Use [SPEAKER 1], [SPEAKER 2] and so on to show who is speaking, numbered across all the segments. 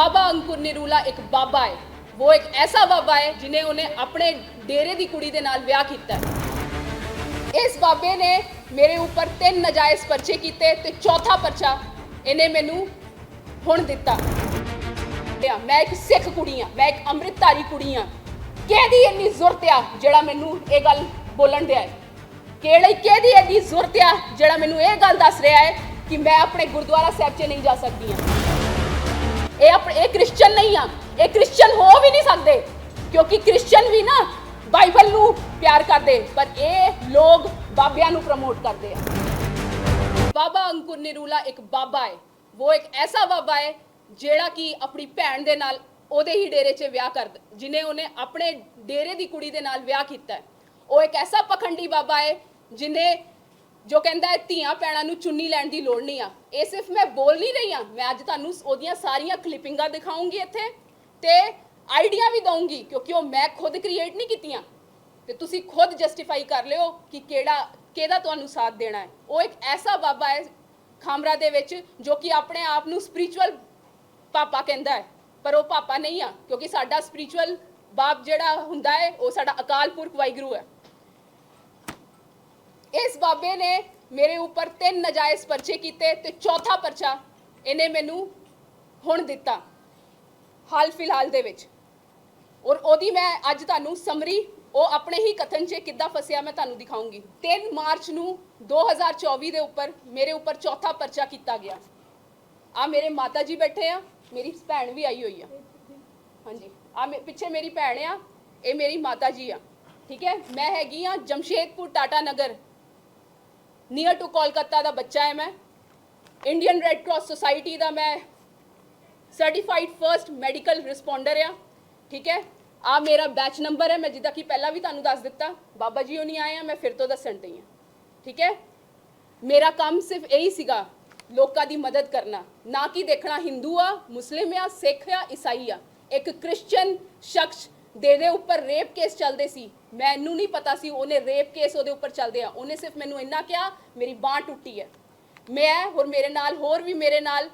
[SPEAKER 1] ਬਾਬਾ ਅੰਕੁਰ ਨਿਰੂਲਾ ਇੱਕ ਬਾਬਾ ਹੈ। ਉਹ ਇੱਕ ਐਸਾ ਬਾਬਾ ਹੈ ਜਿਨੇ ਉਹਨੇ ਆਪਣੇ ਡੇਰੇ ਦੀ ਕੁੜੀ ਦੇ ਨਾਲ ਵਿਆਹ ਕੀਤਾ ਇਸ ਬਾਬੇ ਨੇ ਮੇਰੇ ਉੱਪਰ ਤਿੰਨ ਨਜਾਇਜ਼ ਪਰਚੇ ਕੀਤੇ ਤੇ ਚੌਥਾ ਪਰਚਾ ਇਹਨੇ ਮੈਨੂੰ ਹੁਣ ਦਿੱਤਾ। ਮੈਂ ਇੱਕ ਸਿੱਖ ਕੁੜੀ ਆ ਮੈਂ ਇੱਕ ਅੰਮ੍ਰਿਤਧਾਰੀ ਕੁੜੀ ਆ ਕਿਹਦੀ ਇੰਨੀ ਜ਼ੁਰਤ ਆ ਜਿਹੜਾ ਮੈਨੂੰ ਇਹ ਗੱਲ ਬੋਲਣ ਦਿਆ ਹੈ? ਕਿਹੜੀ ਕਿਹਦੀ ਇੰਨੀ ਜ਼ੁਰਤ ਆ ਜਿਹੜਾ ਮੈਨੂੰ ਇਹ ਗੱਲ ਦੱਸ ਰਿਹਾ ਹੈ ਕਿ ਮੈਂ ਆਪਣੇ ਗੁਰਦੁਆਰਾ ਸਾਹਿਬ 'ਚ ਨਹੀਂ ਜਾ ਸਕਦੀ ਆ ਇਹ ਆਪਣੇ ਇਹ ਕ੍ਰਿਸਚੀਅਨ ਨਹੀਂ ਆ। ਇਹ ਕ੍ਰਿਸਚੀਅਨ ਹੋ ਵੀ ਨਹੀਂ ਸਕਦੇ। ਕਿਉਂਕਿ ਕ੍ਰਿਸਚੀਅਨ ਵੀ ਨਾ ਬਾਈਬਲ ਨੂੰ ਪਿਆਰ ਕਰਦੇ, ਪਰ ਇਹ ਲੋਕ ਬਾਬਿਆਂ ਨੂੰ ਪ੍ਰਮੋਟ ਕਰਦੇ ਆ। ਬਾਬਾ ਅੰਕੁਰ ਨਿਰੂਲਾ ਇੱਕ ਬਾਬਾ ਹੈ ਉਹ ਇੱਕ ਐਸਾ ਬਾਬਾ ਹੈ ਜਿਹੜਾ ਕਿ ਆਪਣੀ ਭੈਣ ਦੇ ਨਾਲ ਉਹਦੇ ਹੀ ਡੇਰੇ 'ਚ ਵਿਆਹ ਕਰ ਜਿਨੇ ਉਹਨੇ ਆਪਣੇ ਡੇਰੇ ਦੀ ਕੁੜੀ ਦੇ ਨਾਲ ਵਿਆਹ ਕੀਤਾ ਹੈ ਉਹ ਇੱਕ ਐਸਾ ਪਖੰਡੀ ਬਾਬਾ ਹੈ ਜਿਨੇ ਜੋ ਕਹਿੰਦਾ ਹੈ, ਧੀਆਂ ਭੈਣਾਂ ਨੂੰ ਚੁੰਨੀ ਲੈਣ ਦੀ ਲੋੜ ਨਹੀਂ ਆ। ਇਹ ਸਿਰਫ ਮੈਂ ਬੋਲ ਨਹੀਂ ਰਹੀ ਆ ਮੈਂ ਅੱਜ ਤੁਹਾਨੂੰ ਉਹਦੀਆਂ ਸਾਰੀਆਂ ਕਲਿੱਪਿੰਗਾਂ ਦਿਖਾਉਂਗੀ ਇੱਥੇ ਤੇ ਆਈਡੀਆ ਵੀ ਦਊਂਗੀ, ਕਿਉਂਕਿ ਉਹ ਮੈਂ ਖੁਦ ਕ੍ਰੀਏਟ ਨਹੀਂ ਕੀਤੀਆਂ। ਤੇ ਤੁਸੀਂ ਖੁਦ ਜਸਟੀਫਾਈ ਕਰ ਲਿਓ ਕਿ ਕਿਹੜਾ ਕਿਹਦਾ ਤੁਹਾਨੂੰ ਸਾਥ ਦੇਣਾ ਹੈ। ਉਹ ਇੱਕ ਐਸਾ ਬਾਬਾ ਹੈ ਖਾਮਰਾ ਦੇ ਵਿੱਚ ਜੋ ਕਿ ਆਪਣੇ ਆਪ ਨੂੰ ਸਪਿਰਚੁਅਲ ਪਾਪਾ ਕਹਿੰਦਾ ਹੈ। ਪਰ ਉਹ ਪਾਪਾ ਨਹੀਂ ਆ, ਕਿਉਂਕਿ ਸਾਡਾ ਸਪਿਰਚੁਅਲ ਬਾਪ ਜਿਹੜਾ ਹੁੰਦਾ ਹੈ, ਉਹ ਸਾਡਾ ਅਕਾਲ ਪੁਰਖ ਵਾਹਿਗੁਰੂ ਹੈ। ਇਸ ਬਾਬੇ ਨੇ ਮੇਰੇ ਉੱਪਰ ਤਿੰਨ ਨਜਾਇਜ਼ ਪਰਚੇ ਕੀਤੇ ਤੇ ਚੌਥਾ ਪਰਚਾ ਇਹਨੇ ਮੈਨੂੰ ਹੁਣ ਦਿੱਤਾ, ਹਾਲ ਫਿਲਹਾਲ ਦੇ ਵਿੱਚ। ਔਰ ਉਹਦੀ ਮੈਂ ਅੱਜ ਤੁਹਾਨੂੰ ਸਮਰੀ ਉਹ ਆਪਣੇ ਹੀ ਕਥਨ 'ਚ ਕਿੱਦਾਂ ਫਸਿਆ ਮੈਂ ਤੁਹਾਨੂੰ ਦਿਖਾਉਂਗੀ। 3 ਮਾਰਚ ਨੂੰ 2024 ਦੇ ਉੱਪਰ ਮੇਰੇ ਉੱਪਰ ਚੌਥਾ ਪਰਚਾ ਕੀਤਾ ਗਿਆ। ਆ ਮੇਰੇ ਮਾਤਾ ਜੀ ਬੈਠੇ ਆ, ਮੇਰੀ ਭੈਣ ਵੀ ਆਈ ਹੋਈ ਆ। ਹਾਂਜੀ ਆ ਪਿੱਛੇ ਮੇਰੀ ਭੈਣ ਆ, ਇਹ ਮੇਰੀ ਮਾਤਾ ਜੀ ਆ। ਠੀਕ ਹੈ, ਮੈਂ ਹੈਗੀ ਆ ਜਮਸ਼ੇਦਪੁਰ ਟਾਟਾ ਨਗਰ। ਨੀਅਰ ਟੂ ਕੋਲਕਾਤਾ ਦਾ ਬੱਚਾ ਹੈ ਮੈਂ। ਇੰਡੀਅਨ ਰੈੱਡ ਕਰਾਸ ਸੁਸਾਇਟੀ ਦਾ ਮੈਂ ਸਰਟੀਫਾਈਡ ਫਰਸਟ ਮੈਡੀਕਲ ਰਿਸਪੌਂਡਰ ਆ ਠੀਕ ਹੈ? ਆ ਮੇਰਾ ਬੈਚ ਨੰਬਰ ਹੈ। ਮੈਂ ਜਿੱਦਾਂ ਕਿ ਪਹਿਲਾਂ ਵੀ ਤੁਹਾਨੂੰ ਦੱਸ ਦਿੱਤਾ। ਬਾਬਾ ਜੀ ਉਹ ਨਹੀਂ ਆਏ ਆ, ਮੈਂ ਫਿਰ ਤੋਂ ਦੱਸਣ ਡਈ ਹਾਂ। ਠੀਕ ਹੈ? ਮੇਰਾ ਕੰਮ ਸਿਰਫ ਇਹੀ ਸੀਗਾ ਲੋਕਾਂ ਦੀ ਮਦਦ ਕਰਨਾ। ਨਾ ਕਿ ਦੇਖਣਾ ਹਿੰਦੂ ਆ, ਮੁਸਲਿਮ ਆ, ਸਿੱਖ ਆ, ਈਸਾਈ ਆ। ਇੱਕ ਕ੍ਰਿਸਚੀਅਨ ਸ਼ਖਸ ਦੇ ਉੱਪਰ ਰੇਪ ਕੇਸ ਚੱਲਦੇ ਸੀ। ਮੈਨੂੰ ਨਹੀਂ ਪਤਾ ਸੀ ਉਹਨੇ ਰੇਪ ਕੇਸ ਉਹਦੇ ਉੱਪਰ ਚੱਲਦੇ ਆ। ਉਹਨੇ ਸਿਰਫ ਮੈਨੂੰ ਇੰਨਾ ਕਿਹਾ, ਮੇਰੀ ਬਾਹ ਟੁੱਟੀ ਹੈ। ਮੈਂ ਹੋਰ ਮੇਰੇ ਨਾਲ, ਹੋਰ ਵੀ ਮੇਰੇ ਨਾਲ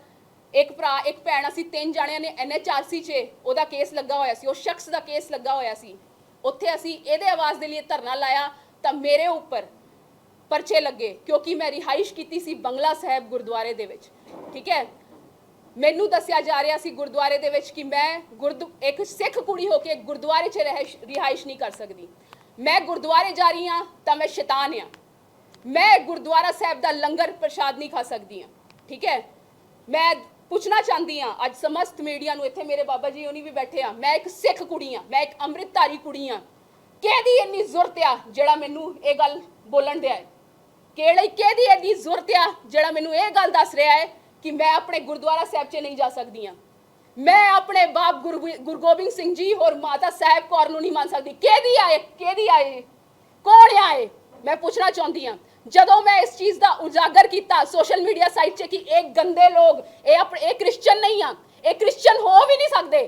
[SPEAKER 1] ਇੱਕ ਭਰਾ, ਇੱਕ ਭੈਣ, ਅਸੀਂ ਤਿੰਨ ਜਾਣਿਆਂ ਨੇ ਐਨਐਚਆਰਸੀ 'ਚ ਉਹਦਾ ਕੇਸ ਲੱਗਾ ਹੋਇਆ ਸੀ, ਉਹ ਸ਼ਖਸ ਦਾ ਕੇਸ ਲੱਗਾ ਹੋਇਆ ਸੀ। ਉੱਥੇ ਅਸੀਂ ਇਹਦੇ ਆਵਾਜ਼ ਦੇ ਲਈ ਧਰਨਾ ਲਾਇਆ ਤਾਂ ਮੇਰੇ ਉੱਪਰ ਪਰਚੇ ਲੱਗੇ ਕਿਉਂਕਿ ਮੈਂ ਰਿਹਾਇਸ਼ ਕੀਤੀ ਸੀ ਬੰਗਲਾ ਸਾਹਿਬ ਗੁਰਦੁਆਰੇ ਦੇ ਵਿੱਚ। ਠੀਕ ਹੈ? ਮੈਨੂੰ ਦੱਸਿਆ ਜਾ ਰਿਹਾ ਸੀ ਗੁਰਦੁਆਰੇ ਦੇ ਵਿੱਚ ਕਿ ਮੈਂ ਗੁਰਦੁ ਇੱਕ ਸਿੱਖ ਕੁੜੀ ਹੋ ਕੇ ਗੁਰਦੁਆਰੇ 'ਚ ਰਹਿਸ਼- ਰਿਹਾਇਸ਼ ਨਹੀਂ ਕਰ ਸਕਦੀ। ਮੈਂ ਗੁਰਦੁਆਰੇ ਜਾ ਰਹੀ ਹਾਂ ਤਾਂ ਮੈਂ ਸ਼ੈਤਾਨ ਹਾਂ। ਮੈਂ ਗੁਰਦੁਆਰਾ ਸਾਹਿਬ ਦਾ ਲੰਗਰ ਪ੍ਰਸ਼ਾਦ ਨਹੀਂ ਖਾ ਸਕਦੀ ਹਾਂ, ਠੀਕ ਹੈ? ਮੈਂ ਪੁੱਛਣਾ ਚਾਹੁੰਦੀ ਹਾਂ, ਅੱਜ ਸਮਸਤ ਮੀਡੀਆ ਨੂੰ ਇੱਥੇ ਮੇਰੇ ਬਾਬਾ ਜੀ ਹੋਣੀ ਵੀ ਬੈਠੇ ਆ, ਮੈਂ ਇੱਕ ਸਿੱਖ ਕੁੜੀ ਆ ਮੈਂ ਇੱਕ ਅੰਮ੍ਰਿਤਧਾਰੀ ਕੁੜੀ ਆ ਕਿਹਦੀ ਇੰਨੀ ਜ਼ੁਰਤ ਆ ਜਿਹੜਾ ਮੈਨੂੰ ਇਹ ਗੱਲ ਬੋਲਣ ਦਿਆ ਹੈ? ਕਿਹੜੀ ਕਿਹਦੀ ਇੰਨੀ ਜ਼ੁਰਤ ਆ ਜਿਹੜਾ ਮੈਨੂੰ ਇਹ ਗੱਲ ਦੱਸ ਰਿਹਾ ਹੈ ਕਿ ਮੈਂ ਆਪਣੇ ਗੁਰਦੁਆਰਾ ਸਾਹਿਬ 'ਚ ਨਹੀਂ ਜਾ ਸਕਦੀ ਆ ਮੈਂ ਆਪਣੇ ਬਾਪ ਗੁਰੂ ਗੁਰੂ ਗੋਬਿੰਦ ਸਿੰਘ ਜੀ ਔਰ ਮਾਤਾ ਸਾਹਿਬ ਕੌਰ ਨੂੰ ਨਹੀਂ ਮੰਨ ਸਕਦੀ। ਕਿਹਦੀ ਆਏ? ਕਿਹਦੀ ਆਏ? ਕੌਣ ਆਏ? ਮੈਂ ਪੁੱਛਣਾ ਚਾਹੁੰਦੀ ਆ ਜਦੋਂ ਮੈਂ ਇਸ ਚੀਜ਼ ਦਾ ਉਜਾਗਰ ਕੀਤਾ ਸੋਸ਼ਲ ਮੀਡੀਆ ਸਾਈਟ 'ਚ ਕਿ ਇਹ ਗੰਦੇ ਲੋਕ, ਇਹ ਆਪਣੇ ਇਹ ਕ੍ਰਿਸਚੀਅਨ ਨਹੀਂ ਆ, ਇਹ ਕ੍ਰਿਸਚੀਅਨ ਹੋ ਵੀ ਨਹੀਂ ਸਕਦੇ,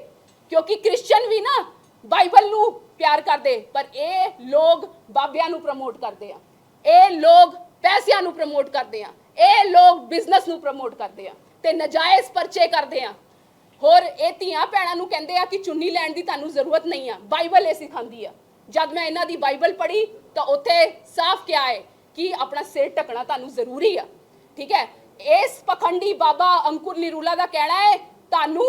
[SPEAKER 1] ਕਿਉਂਕਿ ਕ੍ਰਿਸਚੀਅਨ ਵੀ ਨਾ ਬਾਈਬਲ ਨੂੰ ਪਿਆਰ ਕਰਦੇ, ਪਰ ਇਹ ਲੋਕ ਬਾਬਿਆਂ ਨੂੰ ਪ੍ਰਮੋਟ ਕਰਦੇ ਆ। ਇਹ ਲੋਕ ਪੈਸਿਆਂ ਨੂੰ ਪ੍ਰਮੋਟ ਕਰਦੇ ਆ। ਇਹ ਲੋਕ ਬਿਜ਼ਨਸ ਨੂੰ ਪ੍ਰਮੋਟ ਕਰਦੇ ਆ ਤੇ ਨਜਾਇਜ਼ ਪਰਚੇ ਕਰਦੇ ਆ। ਹੋਰ ਇਹ ਧੀਆਂ ਭੈਣਾਂ ਨੂੰ ਕਹਿੰਦੇ ਆ ਕਿ ਚੁੰਨੀ ਲੈਣ ਦੀ ਤੁਹਾਨੂੰ ਜ਼ਰੂਰਤ ਨਹੀਂ ਆ। ਬਾਈਬਲ ਇਹ ਸਿਖਾਉਂਦੀ ਆ। ਜਦ ਮੈਂ ਇਹਨਾਂ ਦੀ ਬਾਈਬਲ ਪੜ੍ਹੀ, ਤਾਂ ਉੱਥੇ ਸਾਫ਼ ਕਿਹਾ ਹੈ ਕਿ ਆਪਣਾ ਸਿਰ ਢਕਣਾ ਤੁਹਾਨੂੰ ਜ਼ਰੂਰੀ ਆ। ਠੀਕ ਹੈ? ਇਸ ਪਖੰਡੀ ਬਾਬਾ ਅੰਕੁਰ ਨਿਰੂਲਾ ਦਾ ਕਹਿਣਾ ਹੈ, ਤੁਹਾਨੂੰ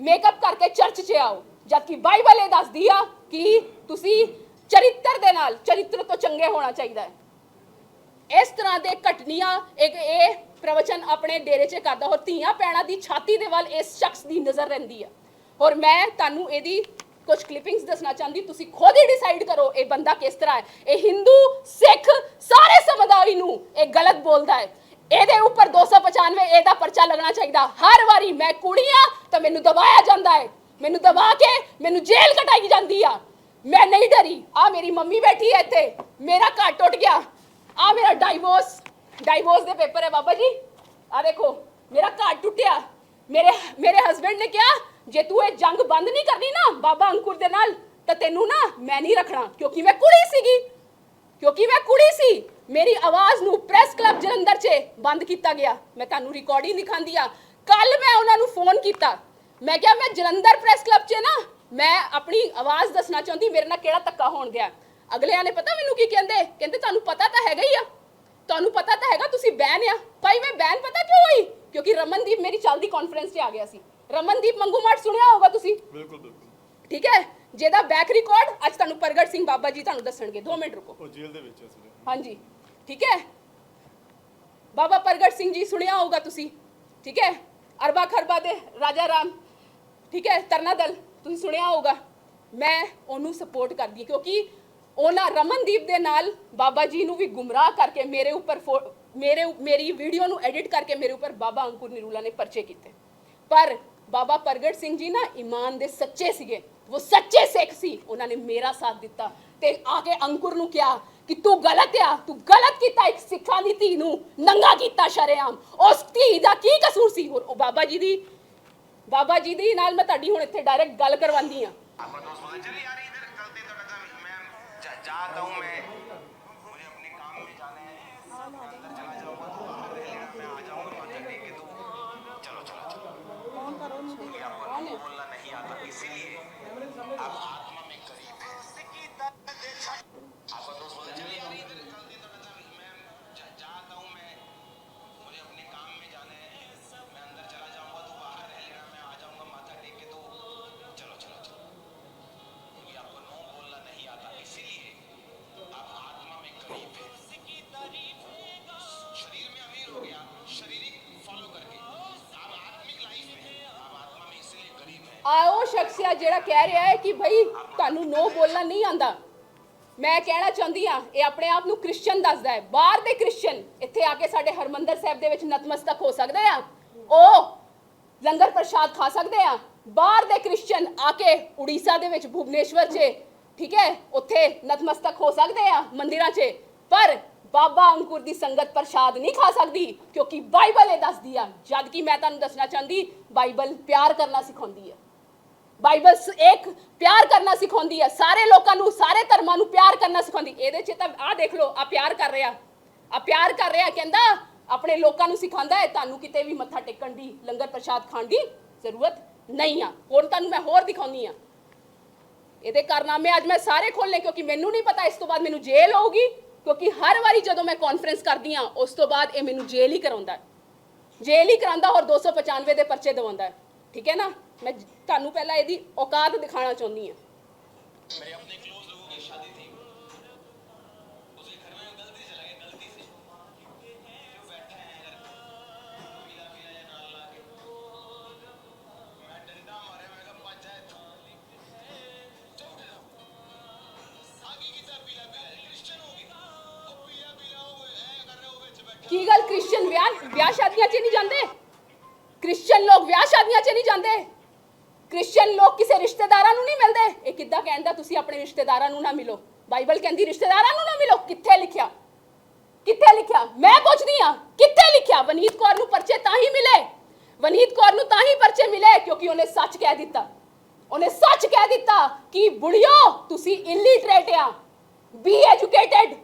[SPEAKER 1] ਮੇਕਅਪ ਕਰਕੇ ਚਰਚ 'ਚ ਆਓ। ਜਦਕਿ ਬਾਈਬਲ ਇਹ ਦੱਸਦੀ ਆ ਕਿ ਤੁਸੀਂ ਚਰਿੱਤਰ ਦੇ ਨਾਲ, ਚਰਿੱਤਰ ਤੋਂ ਚੰਗੇ ਹੋਣਾ ਚਾਹੀਦਾ ਹੈ। ਇਸ ਤਰ੍ਹਾਂ ਦੇ ਘਟਨੀਆਂ, ਇੱਕ ਇਹ ਪ੍ਰਵਚਨ ਆਪਣੇ ਡੇਰੇ 'ਚ ਕਰਦਾ, ਹੋਰ ਧੀਆਂ ਪੈਣਾ ਦੀ ਛਾਤੀ ਦੇ ਵੱਲ ਇਸ ਸ਼ਖਸ ਦੀ ਨਜ਼ਰ ਰਹਿੰਦੀ ਆ। ਔਰ ਮੈਂ ਤੁਹਾਨੂੰ ਇਹਦੀ ਕੁਝ ਕਲਿੱਪਿੰਗਸ ਦੱਸਣਾ ਚਾਹੁੰਦੀ, ਤੁਸੀਂ ਖੁਦ ਹੀ ਡਿਸਾਈਡ ਕਰੋ ਇਹ ਬੰਦਾ ਕਿਸ ਤਰ੍ਹਾਂ ਹੈ। ਇਹ ਹਿੰਦੂ ਸਿੱਖ ਸਾਰੇ ਸਮੁਦਾਇ ਨੂੰ ਇਹ ਗਲਤ ਬੋਲਦਾ ਹੈ। ਇਹਦੇ ਉੱਪਰ 295 ਇਹਦਾ ਪਰਚਾ ਲੱਗਣਾ ਚਾਹੀਦਾ। ਹਰ ਵਾਰੀ ਮੈਂ ਕੁੜੀ ਆ ਤਾਂ ਮੈਨੂੰ ਦਬਾਇਆ ਜਾਂਦਾ ਹੈ। ਮੈਨੂੰ ਦਬਾ ਕੇ ਮੈਨੂੰ ਜੇਲ੍ਹ ਕਟਾਈ ਜਾਂਦੀ ਆ। ਮੈਂ ਨਹੀਂ ਡਰੀ। ਆ ਮੇਰੀ ਮੰਮੀ ਬੈਠੀ ਹੈ ਇੱਥੇ। ਮੇਰਾ ਘਰ ਟੁੱਟ ਗਿਆ। ਆ ਮੇਰਾ ਡਾਈਵੋਰਸ ਡਾਈਵੋਰਸ ਦੇ ਪੇਪਰ ਹੈ ਬਾਬਾ ਜੀ। ਆ ਦੇਖੋ, ਮੇਰਾ ਘਰ ਟੁੱਟਿਆ। ਮੇਰੇ ਮੇਰੇ ਹਸਬੰਡ ਨੇ ਕਿਹਾ, ਜੇ ਤੂੰ ਇਹ ਜੰਗ ਬੰਦ ਨਹੀਂ ਕਰਨੀ ਨਾ ਬਾਬਾ ਅੰਕੁਰ ਦੇ ਨਾਲ, ਤਾਂ ਤੈਨੂੰ ਨਾ ਮੈਂ ਨਹੀਂ ਰੱਖਣਾ, ਕਿਉਂਕਿ ਮੈਂ ਕੁੜੀ ਸੀਗੀ। ਕਿਉਂਕਿ ਮੈਂ ਕੁੜੀ ਸੀ। ਮੇਰੀ ਆਵਾਜ਼ ਨੂੰ ਪ੍ਰੈਸ ਕਲੱਬ ਜਲੰਧਰ 'ਚ ਬੰਦ ਕੀਤਾ ਗਿਆ। ਮੈਂ ਤੁਹਾਨੂੰ ਰਿਕਾਰਡਿੰਗ ਦਿਖਾਉਂਦੀ ਆ। ਕੱਲ ਮੈਂ ਉਹਨਾਂ ਨੂੰ ਫੋਨ ਕੀਤਾ। ਮੈਂ ਕਿਹਾ, ਮੈਂ ਜਲੰਧਰ ਪ੍ਰੈਸ ਕਲੱਬ 'ਚ ਨਾ, ਮੈਂ ਆਪਣੀ ਆਵਾਜ਼ ਦੱਸਣਾ ਚਾਹੁੰਦੀ, ਮੇਰੇ ਨਾਲ ਕਿਹੜਾ ਧੱਕਾ ਹੋਣ ਗਿਆ। ਅਗਲਿਆਂ ਨੇ ਪਤਾ ਮੈਨੂੰ ਕੀ ਕਹਿੰਦੇ? ਕਹਿੰਦੇ ਤੁਹਾਨੂੰ ਪਤਾ ਤਾਂ ਹੈਗਾ ਹੀ ਆ। ਤੁਹਾਨੂੰ ਪਤਾ ਤਾਂ ਹੈਗਾ ਤੁਸੀਂ ਬੈਨ ਆ। ਭਾਈ ਮੈਂ ਬੈਨ ਪਤਾ ਕਿਉਂ ਹੋਈ? ਕਿਉਂਕਿ ਰਮਨਦੀਪ ਮੇਰੀ ਚੱਲਦੀ ਕਾਨਫਰੰਸ 'ਚ ਆ ਗਿਆ ਸੀ। ਰਮਨਦੀਪ ਮੰਗੂਮਾਟ ਸੁਣਿਆ ਹੋਗਾ ਤੁਸੀਂ?
[SPEAKER 2] ਬਿਲਕੁਲ ਬਿਲਕੁਲ।
[SPEAKER 1] ਠੀਕ ਹੈ? ਜਿਹਦਾ ਬੈਕ ਰਿਕਾਰਡ ਅੱਜ ਤੁਹਾਨੂੰ ਪ੍ਰਗਟ ਸਿੰਘ ਬਾਬਾ ਜੀ ਤੁਹਾਨੂੰ ਦੱਸਣਗੇ। 2 ਮਿੰਟ ਰੁਕੋ।
[SPEAKER 2] ਉਹ ਜੇਲ੍ਹ ਦੇ ਵਿੱਚ ਵੇਲੇ
[SPEAKER 1] ਹਾਂਜੀ। ਠੀਕ ਹੈ? ਬਾਬਾ ਪ੍ਰਗਟ ਸਿੰਘ ਜੀ ਸੁਣਿਆ ਹੋਊਗਾ ਤੁਸੀਂ? ਠੀਕ ਹੈ? ਅਰਬਾ ਖਰਬਾ ਦੇ ਰਾਜਾ ਰਾਮ। ਠੀਕ ਹੈ? ਤਰਨਾ ਦਲ ਤੁਸੀਂ ਸੁਣਿਆ ਹੋਊਗਾ। ਮੈਂ ਉਹਨੂੰ ਸਪੋਰਟ ਕਰਦੀ ਹਾਂ। ਕਿਉਂਕਿ ਉਹਨਾਂ ਰਮਨਦੀਪ ਦੇ ਨਾਲ ਬਾਬਾ ਜੀ ਨੂੰ ਵੀ ਗੁੰਮਰਾਹ ਕਰਕੇ ਮੇਰੇ ਉੱਪਰ ਮੇਰੇ ਮੇਰੀ ਵੀਡੀਓ ਨੂੰ ਐਡਿਟ ਕਰਕੇ ਮੇਰੇ ਉੱਪਰ ਬਾਬਾ ਅੰਕੁਰ ਨਿਰੂਲਾ ਨੇ ਪਰਚੇ ਕੀਤੇ। ਪਰ ਬਾਬਾ ਪ੍ਰਗਟ ਸਿੰਘ ਜੀ ਨਾ ਈਮਾਨ ਦੇ ਸੱਚੇ ਸੀਗੇ। ਉਹ ਸੱਚੇ ਸਿੱਖ ਸੀ। ਉਹਨਾਂ ਨੇ ਮੇਰਾ ਸਾਥ ਦਿੱਤਾ ਤੇ ਆ ਕੇ ਅੰਕੁਰ ਨੂੰ ਕਿਹਾ ਕਿ ਤੂੰ ਗਲਤ ਆ, ਤੂੰ ਗਲਤ ਕੀਤਾ ਇੱਕ ਸਿੱਖਾਂ ਦੀ ਧੀ ਨੂੰ, ਨੰਗਾ ਕੀਤਾ ਸ਼ਰੇਆਮ। ਉਸ ਧੀ ਦਾ ਕੀ ਕਸੂਰ ਸੀ? ਹੋਰ ਉਹ ਬਾਬਾ ਜੀ ਦੀ, ਬਾਬਾ ਜੀ ਦੀ ਨਾਲ ਮੈਂ ਤੁਹਾਡੀ ਹੁਣ ਇੱਥੇ ਡਾਇਰੈਕਟ ਗੱਲ ਕਰਵਾਉਂਦੀ ਆ
[SPEAKER 3] जा, जाता हूँ मैं
[SPEAKER 1] ਸ਼ਖਸ ਆ ਜਿਹੜਾ ਕਹਿ ਰਿਹਾ ਹੈ ਕਿ ਭਾਈ ਤੁਹਾਨੂੰ ਨੋ ਬੋਲਣਾ ਨਹੀਂ ਆਂਦਾ ਮੈਂ ਕਹਿਣਾ ਚਾਹੁੰਦੀ ਆ ਇਹ ਆਪਣੇ ਆਪ ਨੂੰ ਕ੍ਰਿਸਚੀਅਨ ਦੱਸਦਾ ਹੈ। ਬਾਹਰ ਦੇ ਕ੍ਰਿਸਚੀਅਨ ਇੱਥੇ ਆ ਕੇ ਸਾਡੇ ਹਰਮੰਦਰ ਸਾਹਿਬ ਦੇ ਵਿੱਚ ਨਤਮਸਤਕ ਹੋ ਸਕਦੇ ਆ। ਉਹ ਲੰਗਰ ਪ੍ਰਸ਼ਾਦ ਖਾ ਸਕਦੇ ਆ। ਬਾਹਰ ਦੇ ਕ੍ਰਿਸਚੀਅਨ ਆ ਕੇ ਉੜੀਸਾ ਦੇ ਵਿੱਚ ਭੁਵਨੇਸ਼ਵਰ 'ਚ, ਠੀਕ ਹੈ, ਉੱਥੇ ਨਤਮਸਤਕ ਹੋ ਸਕਦੇ ਆ ਮੰਦਿਰਾਂ 'ਚ। ਪਰ ਬਾਬਾ ਅੰਕੁਰ ਦੀ ਸੰਗਤ ਪ੍ਰਸ਼ਾਦ ਨਹੀਂ ਖਾ ਸਕਦੀ, ਕਿਉਂਕਿ ਬਾਈਬਲ ਇਹ ਦੱਸਦੀ ਆ। ਜਦ ਕਿ ਮੈਂ ਤੁਹਾਨੂੰ ਦੱਸਣਾ ਚਾਹੁੰਦੀ ਬਾਈਬਲ ਪਿਆਰ ਕਰਨਾ ਸਿਖਾਉਂਦੀ ਹੈ। ਬਾਈਬਲ ਸ- ਇੱਕ ਪਿਆਰ ਕਰਨਾ ਸਿਖਾਉਂਦੀ ਹੈ ਸਾਰੇ ਲੋਕਾਂ ਨੂੰ, ਸਾਰੇ ਧਰਮਾਂ ਨੂੰ ਪਿਆਰ ਕਰਨਾ ਸਿਖਾਉਂਦੀ। ਇਹਦੇ 'ਚ ਤਾਂ ਆਹ ਦੇਖ ਲਓ ਆ ਪਿਆਰ ਕਰ ਰਿਹਾ। ਆ ਪਿਆਰ ਕਰ ਰਿਹਾ, ਕਹਿੰਦਾ, ਆਪਣੇ ਲੋਕਾਂ ਨੂੰ ਸਿਖਾਉਂਦਾ ਹੈ, ਤੁਹਾਨੂੰ ਕਿਤੇ ਵੀ ਮੱਥਾ ਟੇਕਣ ਦੀ, ਲੰਗਰ ਪ੍ਰਸ਼ਾਦ ਖਾਣ ਦੀ ਜ਼ਰੂਰਤ ਨਹੀਂ ਆ। ਹੋਰ ਤੁਹਾਨੂੰ ਮੈਂ ਹੋਰ ਦਿਖਾਉਣੀ ਆ। ਇਹਦੇ ਕਾਰਨਾਮੇ ਅੱਜ ਮੈਂ ਸਾਰੇ ਖੋਲਨੇ ਕਿਉਂਕਿ ਮੈਨੂੰ ਨਹੀਂ ਪਤਾ, ਇਸ ਤੋਂ ਬਾਅਦ ਮੈਨੂੰ ਜੇਲ੍ਹ ਹੋਊਗੀ ਕਿਉਂਕਿ ਹਰ ਵਾਰੀ ਜਦੋਂ ਮੈਂ ਕਾਨਫਰੰਸ ਕਰਦੀ ਆ, ਉਸ ਤੋਂ ਬਾਅਦ ਇਹ ਮੈਨੂੰ ਜੇਲ੍ਹ ਹੀ ਕਰਾਉਂਦਾ ਜੇਲ੍ਹ ਹੀ ਕਰਾਉਂਦਾ ਔਰ 295 ਦੇ ਪਰਚੇ ਦਵਾਉਂਦਾ ਹੈ। ਠੀਕ ਹੈ ਨਾ ਮੈਂ ਜ- ਤੁਹਾਨੂੰ ਪਹਿਲਾਂ ਇਹਦੀ ਔਕਾਤ ਦਿਖਾਉਣਾ ਚਾਹੁੰਦੀ ਹਾਂ
[SPEAKER 3] मेरे अपने क्लोज लोगों की शादी थी उसके घर में गलती से लगे गलती से जो बैठा है घर पीला पीला या नाल ला के मैं डंडा मारे मैं कहा बच जाए तू चुप जाओ आगे की तरफ पीला पीला क्रिश्चियन हो गया वो पीला पीला हो ऐ कर रहे हो बिच बैठे
[SPEAKER 1] ਕੀ ਗੱਲ ਕ੍ਰਿਸਚੀਅਨ ਵਿਆਹ ਵਿਆਹ ਸ਼ਾਦੀਆਂ 'ਚ ਨਹੀਂ ਜਾਂਦੇ ਕ੍ਰਿਸਚੀਅਨ ਲੋਕ ਵਿਆਹ ਸ਼ਾਦੀਆਂ 'ਚ ਨਹੀਂ ਜਾਂਦੇ। ਕ੍ਰਿਸਚੀਅਨ ਲੋਕ ਕਿਸੇ ਰਿਸ਼ਤੇਦਾਰਾਂ ਨੂੰ ਨਹੀਂ ਮਿਲਦੇ। ਇਹ ਕਿੱਦਾਂ ਕਹਿੰਦਾ ਤੁਸੀਂ ਆਪਣੇ ਰਿਸ਼ਤੇਦਾਰਾਂ ਨੂੰ ਨਾ ਮਿਲੋ। ਬਾਈਬਲ ਕਹਿੰਦੀ ਰਿਸ਼ਤੇਦਾਰਾਂ ਨੂੰ ਨਾ ਮਿਲੋ। ਕਿੱਥੇ ਲਿਖਿਆ? ਕਿੱਥੇ ਲਿਖਿਆ? ਮੈਂ ਪੁੱਛਦੀ ਆ ਕਿੱਥੇ ਲਿਖਿਆ? ਵਨੀਤ ਕੌਰ ਨੂੰ ਪਰਚੇ ਤਾਂ ਹੀ ਮਿਲੇ। ਵਨੀਤ ਕੌਰ ਨੂੰ ਤਾਂ ਹੀ ਪਰਚੇ ਮਿਲੇ ਕਿਉਂਕਿ ਉਹਨੇ ਸੱਚ ਕਹਿ ਦਿੱਤਾ। ਉਹਨੇ ਸੱਚ ਕਹਿ ਦਿੱਤਾ ਕਿ ਬੁੜਿਓ, ਤੁਸੀਂ ਇਲਿਟਰੇਟ ਆ ਬੀ ਐਜੂਕੇਟਿਡ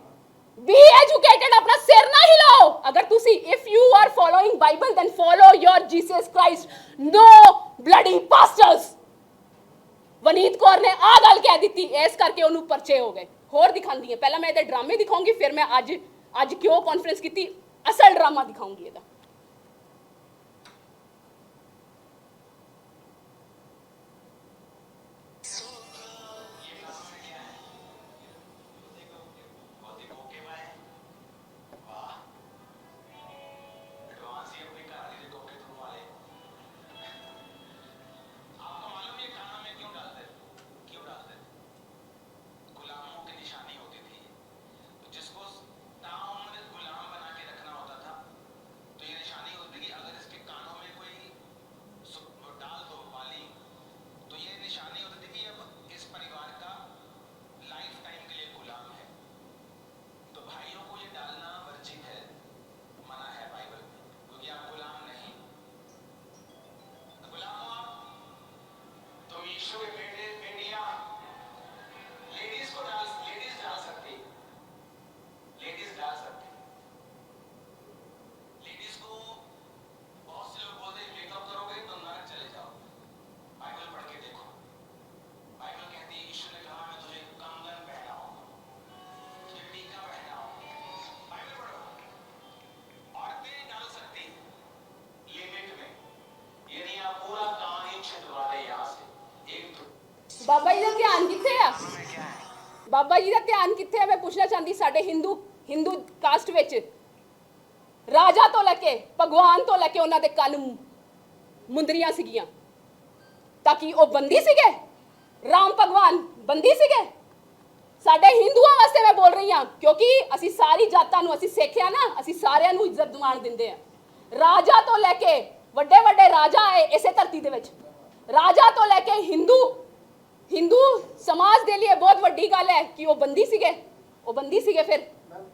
[SPEAKER 1] ਬੀ ਐਜੂਕੇਟਿਡ ਆਪਣਾ ਸਿਰ ਨਾ ਹਿਲਾਓ ਅਗਰ ਤੁਸੀਂ if you are following Bible then follow your Jesus Christ no bloody pastors Vaneet Kaur ਨੇ ਆ ਗੱਲ ਕਹਿ ਦਿੱਤੀ ਇਸ ਕਰਕੇ ਉਹਨੂੰ ਪਰਚੇ ਹੋ ਗਏ ਹੋਰ ਦਿਖਾਉਂਦੀ ਹੈ ਪਹਿਲਾਂ ਮੈਂ ਇਹਦੇ ਡਰਾਮੇ ਦਿਖਾਉਂਗੀ ਫਿਰ ਮੈਂ ਅੱਜ ਅੱਜ ਕਿਉਂ ਕਾਨਫਰੰਸ ਕੀਤੀ ਅਸਲ ਡਰਾਮਾ ਦਿਖਾਉਂਗੀ ਇਹਦਾ ਬਾਬਾ ਜੀ ਦਾ ਧਿਆਨ ਕਿੱਥੇ ਆ? ਬਾਬਾ ਜੀ ਦਾ ਧਿਆਨ ਕਿੱਥੇ ਆ? ਮੈਂ ਪੁੱਛਣਾ ਚਾਹੁੰਦੀ ਸਾਡੇ ਹਿੰਦੂ ਹਿੰਦੂ ਕਾਸਟ ਵਿੱਚ। ਰਾਜਾ ਤੋਂ ਲੈ ਕੇ ਭਗਵਾਨ ਤੋਂ ਲੈ ਕੇ ਉਹਨਾਂ ਦੇ ਕੰਨ ਮੁੰਦਰੀਆਂ ਸੀਗੀਆਂ। ਤਾਂ ਕਿ ਉਹ ਬੰਦੀ ਸੀਗੇ? ਰਾਮ ਭਗਵਾਨ ਬੰਦੀ ਸੀਗੇ? ਸਾਡੇ ਹਿੰਦੂਆਂ ਵਾਸਤੇ ਮੈਂ ਬੋਲ ਰਹੀ ਹਾਂ, ਕਿਉਂਕਿ ਅਸੀਂ ਸਾਰੀ ਜਾਤਾਂ ਨੂੰ ਅਸੀਂ ਸਿੱਖਿਆ ਨਾ, ਅਸੀਂ ਸਾਰਿਆਂ ਨੂੰ ਇੱਜ਼ਤ ਦਿਵਾਣ ਦਿੰਦੇ ਆ ਰਾਜਾ ਤੋਂ ਲੈ ਕੇ ਵੱਡੇ ਵੱਡੇ ਰਾਜਾ ਆਏ ਇਸੇ ਧਰਤੀ ਦੇ ਵਿੱਚ। ਰਾਜਾ ਤੋਂ ਲੈ ਕੇ ਹਿੰਦੂ ਹਿੰਦੂ ਸਮਾਜ ਦੇ ਲਈ ਬਹੁਤ ਵੱਡੀ ਗੱਲ ਹੈ ਕਿ ਉਹ ਬੰਦੀ ਸੀਗੇ, ਉਹ ਬੰਦੀ ਸੀਗੇ ਫਿਰ।